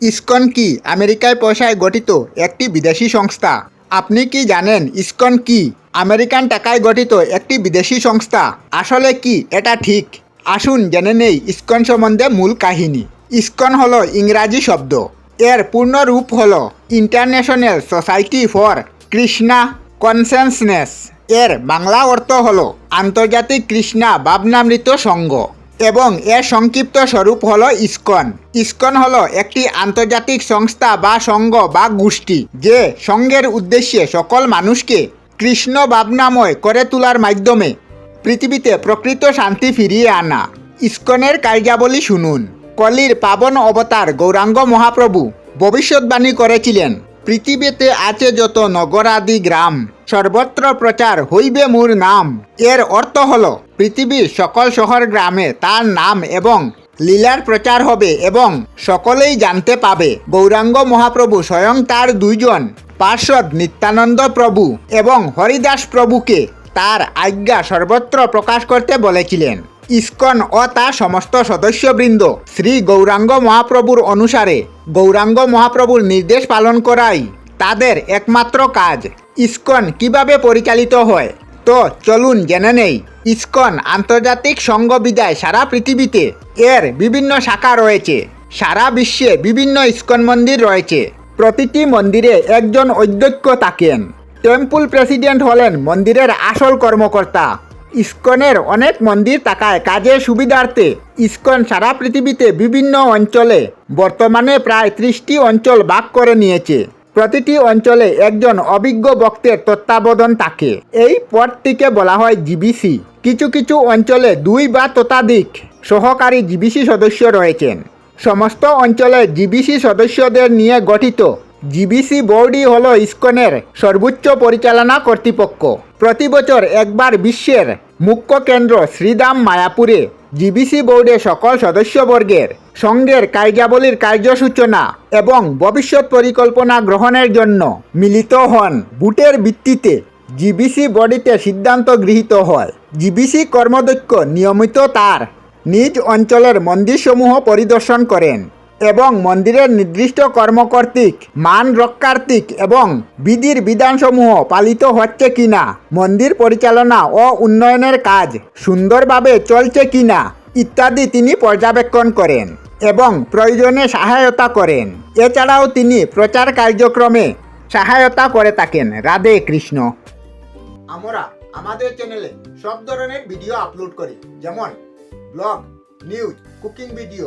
ISKCON কি আমেরিকায় পয়সায় গঠিত একটি বিদেশি সংস্থা? আপনি কি জানেন ইসকন কি? আমেরিকান টাকায় গঠিত একটি বিদেশি সংস্থা। আসলে কি এটা ঠিক? আসুন জেনে নেই ইসকন সম্বন্ধে মূল কাহিনী। ইসকন হলো ইংরাজি শব্দ। এর পূর্ণ রূপ হলো international society for Krishna consciousness. এর বাংলা অর্থ হলো আন্তর্জাতিক কৃষ্ণা ভাবনামৃত সংঘ। এবং এর সংক্ষিপ্ত স্বরূপ হলো ইসকন। ইসকন হলো একটি আন্তর্জাতিক সংস্থা বা সংঘ বা গোষ্ঠী যে সংঘের উদ্দেশ্যে সকল মানুষকে কৃষ্ণ ভাবনাময় করে তোলার মাধ্যমে পৃথিবীতে প্রকৃত শান্তি ফিরিয়ে আনা। ইসকনের কার্যাবলী শুনুন। কলির পাবন অবতার গৌরাঙ্গ মহাপ্রভু ভবিষ্যৎবাণী করেছিলেন, পৃথিবীতে আছে যত নগরাদি গ্রাম সর্বত্র প্রচার হইবে মোর নাম। এর অর্থ হল পৃথিবীর সকল শহর গ্রামে তার নাম এবং লীলার প্রচার হবে এবং সকলেই জানতে পাবে, গৌরাঙ্গ মহাপ্রভু স্বয়ং তার দুইজন, পার্শ্বদ নিত্যানন্দ প্রভু এবং হরিদাস প্রভুকে তার আজ্ঞা সর্বত্র প্রকাশ করতে বলেছিলেন। ইস্কন ও তার সমস্ত সদস্যবৃন্দ শ্রী গৌরাঙ্গ মহাপ্রভুর অনুসারে গৌরাঙ্গ মহাপ্রভুর নির্দেশ পালন করাই তাদের একমাত্র কাজ। ইসকন কীভাবে পরিচালিত হয়? তো চলুন জেনে নেই। ইসকন আন্তর্জাতিক সংঘ বিদায় সারা পৃথিবীতে। এর বিভিন্ন শাখা রয়েছে। সারা বিশ্বে বিভিন্ন ইসকন মন্দির রয়েছে। প্রতিটি মন্দিরে একজন অধ্যক্ষ থাকেন। টেম্পল প্রেসিডেন্ট হলেন মন্দিরের আসল কর্মকর্তা। ইসকনের অনেক মন্দির থাকায় কাজের সুবিধার্থে ইসকন সারা পৃথিবীতে বিভিন্ন অঞ্চলে বর্তমানে প্রায় ত্রিশটি অঞ্চল ভাগ করে নিয়েছে। প্রতিটি অঞ্চলে একজন অভিজ্ঞ বক্তের তত্ত্বাবধান থাকে। এই পদটিকে বলা হয় জিবিসি। কিছু কিছু অঞ্চলে দুই বা ততাধিক সহকারী জিবিসি সদস্য রয়েছেন। সমস্ত অঞ্চলে জিবিসি সদস্যদের নিয়ে গঠিত জিবিসি বোর্ডই হল ইসকনের সর্বোচ্চ পরিচালনা কর্তৃপক্ষ। প্রতি বছর একবার বিশ্বের মুখ্য কেন্দ্র শ্রীদাম মায়াপুরে জিবিসি বোর্ডে সকল সদস্যবর্গের সংঘের কার্যাবলীর কার্যসূচনা এবং ভবিষ্যৎ পরিকল্পনা গ্রহণের জন্য মিলিত হন। বুটের ভিত্তিতে জিবিসি বডিতে সিদ্ধান্ত গৃহীত হয়। জিবিসি কর্মদক্ষ নিয়মিত তার নিজ অঞ্চলের মন্দিরসমূহ পরিদর্শন করেন। এবং মন্দিরের নির্দিষ্ট কর্মকর্তৃক, মান রক্ষার্থিক এবং বিধির বিধানসমূহ পালিত হচ্ছে কিনা, মন্দির পরিচালনা ও উন্নয়নের কাজ সুন্দরভাবে চলছে কিনা ইত্যাদি তিনি পর্যবেক্ষণ করেন এবং প্রয়োজনে সহায়তা করেন। এছাড়াও তিনি প্রচার কার্যক্রমে সহায়তা করে থাকেন। রাধে কৃষ্ণ। আমরা আমাদের চ্যানেলে সব ধরনের ভিডিও আপলোড করি। যেমন ব্লগ নিউজ কুকিং ভিডিও